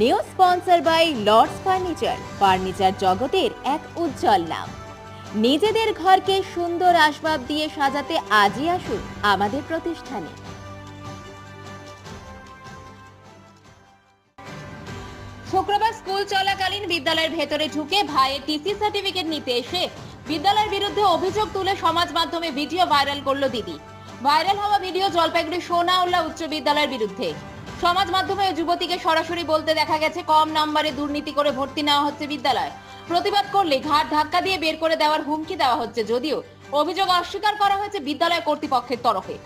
New sponsor by Lords furniture. Furniture জগতের এক উজ্জ্বল নাম। নিজেদের ঘরকে সুন্দর আসবাব দিয়ে সাজাতে আজই আসুন আমাদের প্রতিষ্ঠানে। শুক্রবার স্কুল চলাকালীন বিদ্যালয়ের ভেতরে ঢুকে ভাইয়ের টিসি সার্টিফিকেট নিতে এসে বিদ্যালয়ের বিরুদ্ধে অভিযোগ তুলে সমাজ মাধ্যমে ভিডিও ভাইরাল করল দিদি। ভাইরাল হওয়া ভিডিও জলপাইগুড়ি সোনাউল্লাহ উচ্চ বিদ্যালয়ের বিরুদ্ধে। সমাজ মাধ্যমে যুবতীকে সরাসরি বলতে দেখা গেছে, কম নাম্বারে দুর্নীতি করে ভর্তি নেওয়া হচ্ছে বিদ্যালয়। প্রতিবাদ করলে ঘাট ধাক্কা দিয়ে বের করে দেওয়ার হুমকি দেওয়া হচ্ছে, যদিও অভিযোগ অস্বীকার করা হয়েছে বিদ্যালয় কর্তৃপক্ষের তরফে।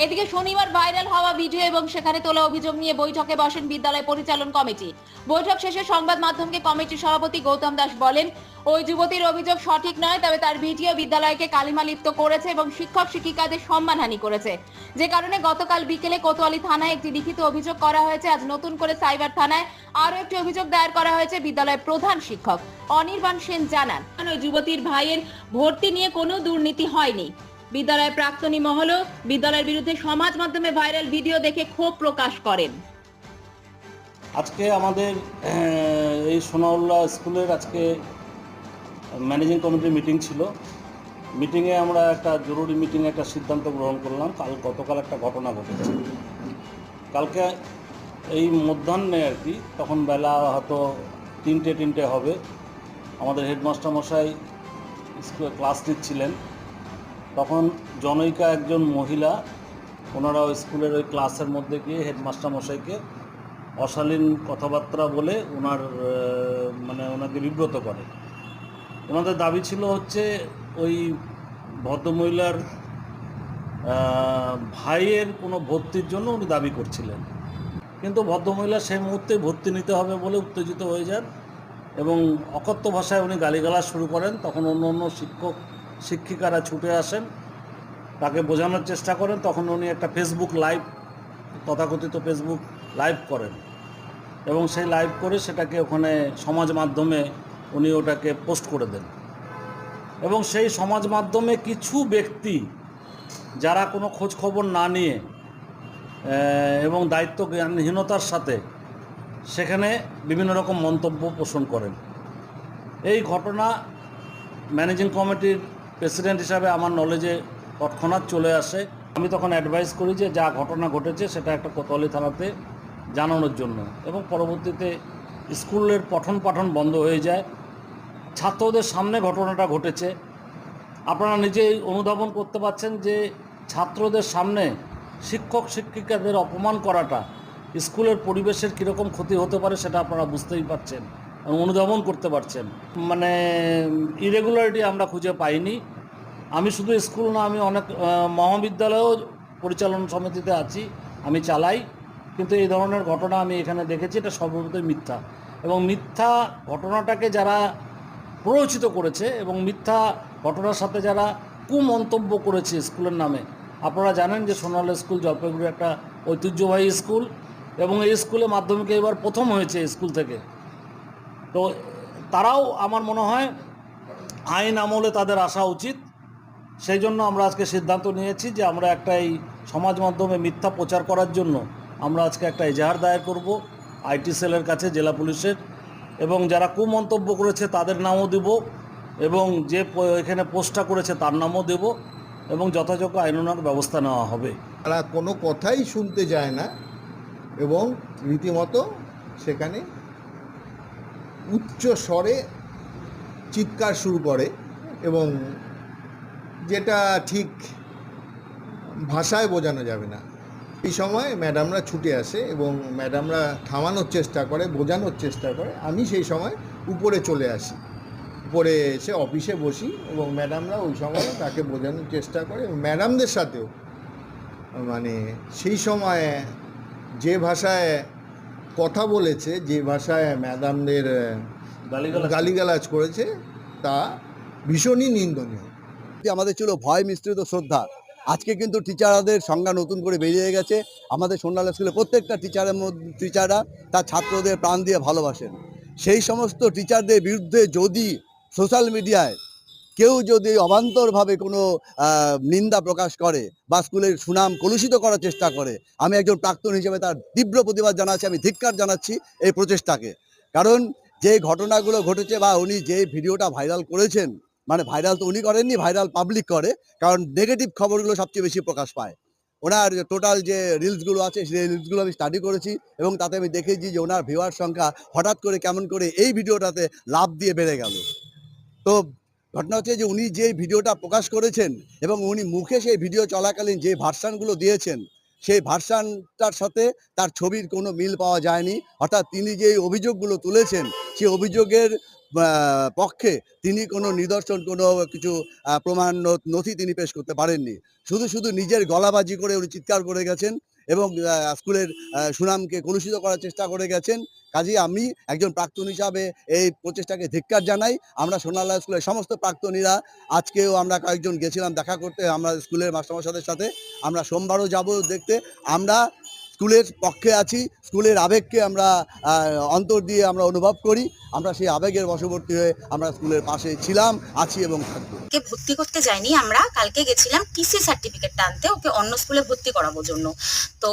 এদিকে শনিবার ভাইরাল হওয়া ভিডিও এবং সেখানে তোলা অভিযোগ নিয়ে বৈঠকে বসেন বিদ্যালয় পরিচালন কমিটি। বৈঠক শেষে সংবাদ মাধ্যমকে কমিটির সভাপতি গৌতম দাস বলেন, ওই যুবতীর অভিযোগ সঠিক নয়, তবে তার ভিডিও বিদ্যালয়কে কালিমালিপ্ত করেছে এবং শিক্ষক শিক্ষিকাদের সম্মানহানি করেছে। যে কারণে গতকাল বিকেলে কোতোয়ালি থানায় একটি লিখিত অভিযোগ করা হয়েছে। আজ নতুন করে সাইবার থানায় আরও একটি অভিযোগ দায়ের করা হয়েছে বিদ্যালয়ের প্রধান শিক্ষক। অনির্বাণ সেন জানান, ওই যুবতীর ভাইয়ের ভর্তি নিয়ে কোনো দুর্নীতি হয়নি। বিদ্যালয়ের প্রাক্তনী মহলও বিদ্যালয়ের বিরুদ্ধে সমাজ মাধ্যমে ভাইরাল ভিডিও দেখে ক্ষোভ প্রকাশ করেন। আজকে আমাদের এই সোনাউল্লাহ স্কুলের আজকে ম্যানেজিং কমিটির মিটিং ছিল। মিটিংয়ে আমরা একটা জরুরি মিটিংয়ে একটা সিদ্ধান্ত গ্রহণ করলাম। কাল গতকাল একটা ঘটনা ঘটেছে। কালকে এই মধ্যাহ্নে আর কি, তখন বেলা হয়তো তিনটে তিনটে হবে। আমাদের হেডমাস্টার মশাই স্কুলে ক্লাস নিচ্ছিলেন। তখন জনৈকা একজন মহিলা, ওনারা ওই স্কুলের ওই ক্লাসের মধ্যে গিয়ে হেডমাস্টার মশাইকে অশালীন কথাবার্তা বলে ওনার মানে ওনাকে বিব্রত করে। ওনাদের দাবি ছিল হচ্ছে ওই ভদ্রমহিলার ভাইয়ের কোনো ভর্তির জন্য উনি দাবি করছিলেন। কিন্তু ভদ্রমহিলা সেই মুহূর্তে ভর্তি নিতে হবে বলে উত্তেজিত হয়ে যান এবং অকথ্য ভাষায় উনি গালিগালাজ শুরু করেন। তখন অন্য অন্য শিক্ষক শিক্ষিকারা ছুটে আসেন, তাকে বোঝানোর চেষ্টা করেন, তখন উনি একটা ফেসবুক লাইভ তথাকথিত ফেসবুক লাইভ করেন। এবং সেই লাইভ করে সেটাকে ওখানে সমাজ মাধ্যমে উনি ওটাকে পোস্ট করে দেন। এবং সেই সমাজ মাধ্যমে কিছু ব্যক্তি যারা কোনো খোঁজ খবর না নিয়ে এবং দায়িত্ব জ্ঞানহীনতার সাথে সেখানে বিভিন্ন রকম মন্তব্য পোষণ করেন। এই ঘটনা ম্যানেজিং কমিটির প্রেসিডেন্ট হিসাবে আমার নলেজে তৎক্ষণাৎ চলে আসে। আমি তখন অ্যাডভাইস করি যে যা ঘটনা ঘটেছে সেটা একটা কোতোয়ালি থানাতে জানানোর জন্য এবং পরবর্তীতে স্কুলের পঠন পাঠন বন্ধ হয়ে যায়। ছাত্রদের সামনে ঘটনাটা ঘটেছে। আপনারা নিজেই অনুধাবন করতে পারছেন যে ছাত্রদের সামনে শিক্ষক, শিক্ষিকাদের অপমান করাটা স্কুলের পরিবেশের কীরকম ক্ষতি হতে পারে সেটা আপনারা বুঝতেই পারছেন। অনুধাবন করতে পারছেন। মানে ইরেগুলারিটি আমরা খুঁজে পাইনি। আমি শুধু স্কুল না, আমি অনেক মহাবিদ্যালয়েও পরিচালন সমিতিতে আছি, আমি চালাই। কিন্তু এই ধরনের ঘটনা আমি এখানে দেখেছি, এটা সর্বপ্রথম মিথ্যা। এবং মিথ্যা ঘটনাটাকে যারা প্ররোচিত করেছে এবং মিথ্যা ঘটনার সাথে যারা কুমন্তব্য করেছে স্কুলের নামে, আপনারা জানেন যে সোনাল স্কুল জলপাইগুড়ি একটা ঐতিহ্যবাহী স্কুল এবং এই স্কুলে মাধ্যমিকে এবার প্রথম হয়েছে স্কুল থেকে। তো তারাও আমার মনে হয় আইন আমলে তাদের আসা উচিত। সেই জন্য আমরা আজকে সিদ্ধান্ত নিয়েছি যে আমরা একটা এই সমাজ মাধ্যমে মিথ্যা প্রচার করার জন্য আমরা আজকে একটা এজাহার দায়ের করব আইটি সেলের কাছে, জেলা পুলিশের। এবং যারা কুমন্তব্য করেছে তাদের নামও দেব এবং যে এখানে পোস্টটা করেছে তার নামও দেব এবং যথাযোগ্য আইনানুগ ব্যবস্থা নেওয়া হবে। তারা কোনো কথাই শুনতে যায় না এবং রীতিমতো সেখানে উচ্চ স্বরে চিৎকার শুরু করে এবং যেটা ঠিক ভাষায় বোঝানো যাবে না। এই সময় ম্যাডামরা ছুটে আসে এবং ম্যাডামরা থামানোর চেষ্টা করে, বোঝানোর চেষ্টা করে। আমি সেই সময় উপরে চলে আসি। উপরে এসে অফিসে বসি এবং ম্যাডামরা ওই সময় তাকে বোঝানোর চেষ্টা করে ম্যাডামদের সাথেও মানে সেই সময় যে ভাষায় কথা বলেছে যে ভাষায় ম্যাডামদের গালিগালাজ গালিগালাজ করেছে তা ভীষণই নিন্দনীয়। যে আমাদের ছিল ভয় মিশ্রিত শ্রদ্ধা। আজকে কিন্তু টিচারদের সংজ্ঞা নতুন করে বেরিয়ে গেছে। আমাদের সন্ন্যাল স্কুলে প্রত্যেকটা টিচারের মধ্যে টিচাররা তার ছাত্রদের প্রাণ দিয়ে ভালোবাসেন। সেই সমস্ত টিচারদের বিরুদ্ধে যদি সোশ্যাল মিডিয়ায় কেউ যদি অবান্তরভাবে কোনো নিন্দা প্রকাশ করে বা স্কুলের সুনাম কলুষিত করার চেষ্টা করে, আমি একজন প্রাক্তন হিসেবে তার তীব্র প্রতিবাদ জানাচ্ছি, আমি ধিক্কার জানাচ্ছি এই প্রচেষ্টাকে। কারণ যে ঘটনাগুলো ঘটেছে বা উনি যে ভিডিওটা ভাইরাল করেছেন মানে ভাইরাল তো উনি করেননি, ভাইরাল পাবলিক করে, কারণ নেগেটিভ খবরগুলো সবচেয়ে বেশি প্রকাশ পায়। ওনার টোটাল যে রিলসগুলো আছে, সেই রিলসগুলো আমি স্টাডি করেছি এবং তাতে আমি দেখেছি যে ওনার ভিউয়ার সংখ্যা হঠাৎ করে কেমন করে এই ভিডিওটাতে লাভ দিয়ে বেড়ে গেল। তো ঘটনা হচ্ছে যে উনি যে ভিডিওটা প্রকাশ করেছেন এবং উনি মুখে সেই ভিডিও চলাকালীন যে ভার্সানগুলো দিয়েছেন, সেই ভার্সানটার সাথে তার ছবির কোনো মিল পাওয়া যায়নি। অর্থাৎ তিনি যে অভিযোগগুলো তুলেছেন, সেই অভিযোগের পক্ষে তিনি কোনো নিদর্শন, কোনো কিছু প্রমাণ নথি তিনি পেশ করতে পারেননি। শুধু শুধু নিজের গলাবাজি করে উনি চিৎকার করে গেছেন। এবং স্কুলের সুনামকে কলুষিত করার চেষ্টা করে গেছেন। কাজেই আমি একজন প্রাক্তন হিসাবে এই প্রচেষ্টাকে ধিক্কার জানাই। আমরা সোনালা স্কুলের সমস্ত প্রাক্তনীরা, আজকেও আমরা কয়েকজন গেছিলাম দেখা করতে আমরা স্কুলের মাস্টারমশাদের সাথে। আমরা সোমবারও যাব দেখতে। আমরা স্কুলের পক্ষে আছি, স্কুলের আবেগকে আমরা অন্তর দিয়ে আমরা অনুভব করি। আমরা সেই আবেগের বশবর্তী হয়ে আমরা স্কুলের পাশে ছিলাম, আছি এবং থাকব। ওকে ভর্তি করতে যাইনি, আমরা কালকে গেছিলাম টিসি সার্টিফিকেটটা আনতে, ওকে অন্য স্কুলে ভর্তি করাবো জন্য। তো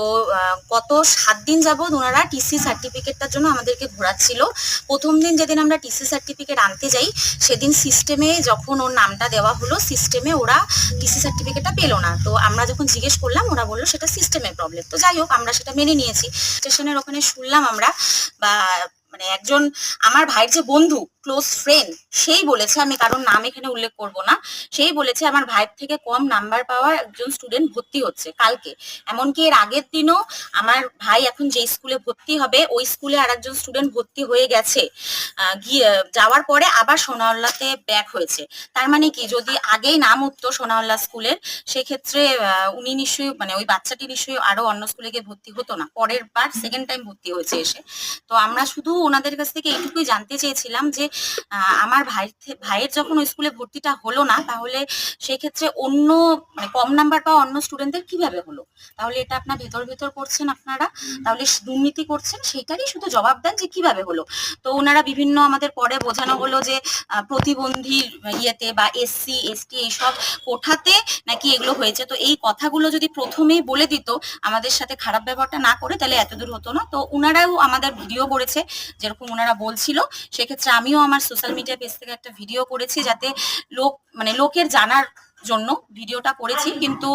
গত সাত দিন যাবৎ ওনারা টিসি সার্টিফিকেটটার জন্য আমাদেরকে ঘোরাচ্ছিল। প্রথম দিন যেদিন আমরা টিসি সার্টিফিকেট আনতে যাই, সেদিন সিস্টেমে যখন ওর নামটা দেওয়া হলো সিস্টেমে ওরা টিসি সার্টিফিকেটটা পেল না। তো আমরা যখন জিজ্ঞেস করলাম, ওরা বলল সেটা সিস্টেমের প্রবলেম তো যাই হোক, আমরা সেটা মেনে নিয়েছি। স্টেশনের ওখানে শুনলাম আমরা, বা মানে একজন আমার ভাইয়ের যে বন্ধু ক্লোজ ফ্রেন্ড সেই বলেছে, আমি কারোর নাম এখানে উল্লেখ করব না, সেই বলেছে, আমার ভাইয়ের থেকে কম নাম্বার পাওয়া একজন স্টুডেন্ট ভর্তি হচ্ছে কালকে। এমনকি এর আগের দিনও আমার ভাই এখন যে স্কুলে ভর্তি হবে, ওই স্কুলে আর একজন স্টুডেন্ট ভর্তি হয়ে গেছে। গিয়ে, যাওয়ার পরে আবার সোনাউল্লাতে ব্যাক হয়েছে। তার মানে কি, যদি আগেই নাম উঠতো সোনাউল্লা স্কুলের সেক্ষেত্রে উনি নিশ্চয়ই মানে ওই বাচ্চাটি নিশ্চয়ই আরও অন্য স্কুলে গিয়ে ভর্তি হতো না। পরের বার সেকেন্ড টাইম ভর্তি হয়েছে এসে। তো আমরা শুধু ওনাদের কাছ থেকে এইটুকুই জানতে চেয়েছিলাম যে আমার থে- ভাইয়ের যখন ওই স্কুলে ভর্তিটা হলো না তাহলে সেক্ষেত্রে অন্য মানে কম নাম্বার পাওয়া অন্য স্টুডেন্টদের কীভাবে হলো? তাহলে এটা আপনার ভেতর ভেতর করছেন আপনারা তাহলে দুর্নীতি করছেন সেটারই শুধু জবাব দেন যে কীভাবে হলো। তো ওনারা বিভিন্ন আমাদের পরে বোঝানো হলো যে আহ, প্রতিবন্ধীর ইয়েতে বা এসসি এসটি এইসব কোঠাতে নাকি এগুলো হয়েছে। তো এই কথাগুলো যদি প্রথমেই বলে দিত আমাদের সাথে খারাপ ব্যবহারটা না করে তাহলে এতদূর হতো না। তো ওনারাও আমাদের ভিডিও করেছে যেরকম ওনারা বলছিল সেক্ষেত্রে আমিও আমার সোশ্যাল মিডিয়া পেজ থেকে একটা ভিডিও করেছি যাতে লোক মানে লোকের জানার জন্য ভিডিওটা করেছি কিন্তু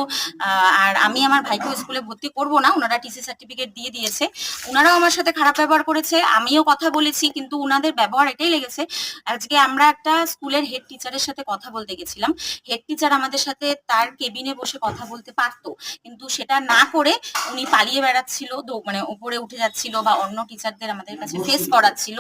আর আমি আমার ভাইকে স্কুলে ভর্তি করব না ওনারা টিসি সার্টিফিকেট দিয়ে দিয়েছে। ওনারাও আমার সাথে খারাপ ব্যবহার করেছে আমিও কথা বলেছি কিন্তু ওনাদের ব্যবহার এটাই লেগেছে। আজকে আমরা একটা স্কুলের হেড টিচারের সাথে কথা বলতে গেছিলাম। হেড টিচার আমাদের সাথে তার কেবিনে বসে কথা বলতে পারতো কিন্তু সেটা না করে উনি পালিয়ে বেড়াচ্ছিল মানে উপরে উঠে যাচ্ছিল বা অন্য টিচারদের আমাদের কাছে ফেস করাচ্ছিল।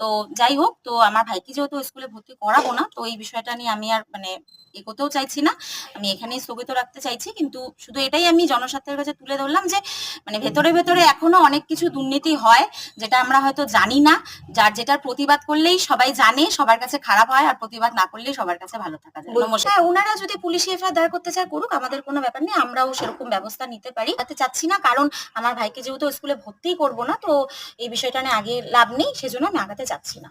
তো যাই হোক তো আমার ভাইকে যেহেতু স্কুলে ভর্তি করাবো না তো এই বিষয়টা নিয়ে আমি আর মানে এগোতেও চাইছি না। আমি এখানেই স্থগিত রাখতে চাইছি। কিন্তু শুধু এটাই আমি জনস্বার্থের কাছে তুলে ধরলাম যে মানে ভেতরে ভেতরে এখনও অনেক কিছু দুর্নীতি হয় যেটা আমরা হয়তো জানি না। যার যেটার প্রতিবাদ করলেই সবাই জানে সবার কাছে খারাপ হয় আর প্রতিবাদ না করলেই সবার কাছে ভালো থাকা যায়। হ্যাঁ, ওনারা যদি পুলিশে এফআইআর দায়ের করতে চায় করুক আমাদের কোনো ব্যাপার নেই। আমরাও সেরকম ব্যবস্থা নিতে পারি। তাতে চাচ্ছি না কারণ আমার ভাইকে যেহেতু স্কুলে ভর্তি করব না তো এই বিষয়টা নিয়ে আগে লাভ নেই সেজন্য আমি আগাতে চাচ্ছি না।